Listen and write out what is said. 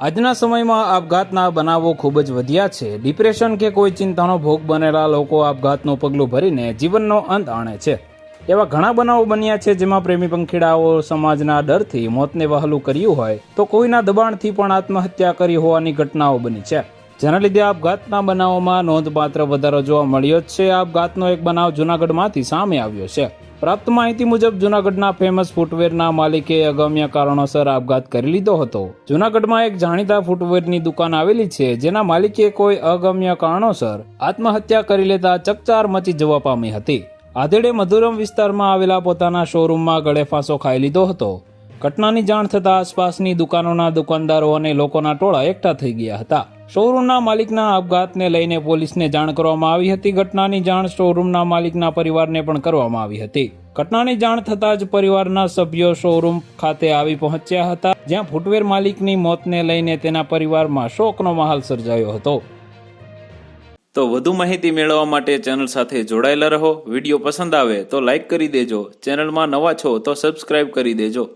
આજના સમયમાં આપઘાતના બનાવો ખૂબ જ વધ્યા છે. ડિપ્રેશન કે કોઈ ચિંતાનો ભોગ બનેલા લોકો આપઘાતનું પગલું ભરીને જીવનનો અંત આણે છે. એવા ઘણા બનાવો બન્યા છે જેમાં પ્રેમી પંખીડાઓ સમાજના ડરથી મોતને વહાલું કર્યું હોય તો કોઈના દબાણથી પણ આત્મહત્યા કરી હોવાની ઘટનાઓ બની છે. જેના લીધે આપઘાતના બનાવોમાં નોંધપાત્ર વધારો જોવા મળ્યો છે. આપઘાતનો એક બનાવ જૂનાગઢમાંથી સામે આવ્યો છે. પ્રાપ્ત માહિતી મુજબ જૂનાગઢના ફેમસ ફૂટવેરના માલિકે અગમ્ય કારણોસર આપઘાત કરી લીધો હતો. જૂનાગઢમાં એક જાણીતા ફૂટવેરની દુકાન આવેલી છે, જેના માલિકે કોઈ અગમ્ય કારણોસર આત્મહત્યા કરી લેતા ચકચાર મચી જવા પામી હતી. આધેડે મધુરમ વિસ્તારમાં આવેલા પોતાના શોરૂમમાં ગળેફાંસો ખાઈ લીધો હતો. ઘટનાની જાણ થતાં આસપાસની દુકાનોના દુકાનદારો અને લોકોના ટોળા એકઠા થઈ ગયા હતા. શોરૂમના માલિકના આપઘાતને લઈને પોલીસને જાણ કરવામાં આવી હતી. ઘટનાની જાણ શોરૂમના માલિકના પરિવારને પણ કરવામાં આવી હતી. ઘટનાની જાણ થતાં જ પરિવારના સભ્યો શોરૂમ ખાતે આવી પહોંચ્યા હતા, જ્યાં ફૂટવેર માલિકની મોતને લઈને તેના પરિવારમાં શોકનો માહોલ સર્જાયો હતો. તો વધુ માહિતી મેળવવા માટે ચેનલ સાથે જોડાયેલા રહો. વીડિયો પસંદ આવે તો લાઈક કરી દેજો. ચેનલમાં નવા છો તો સબસ્ક્રાઇબ કરી દેજો.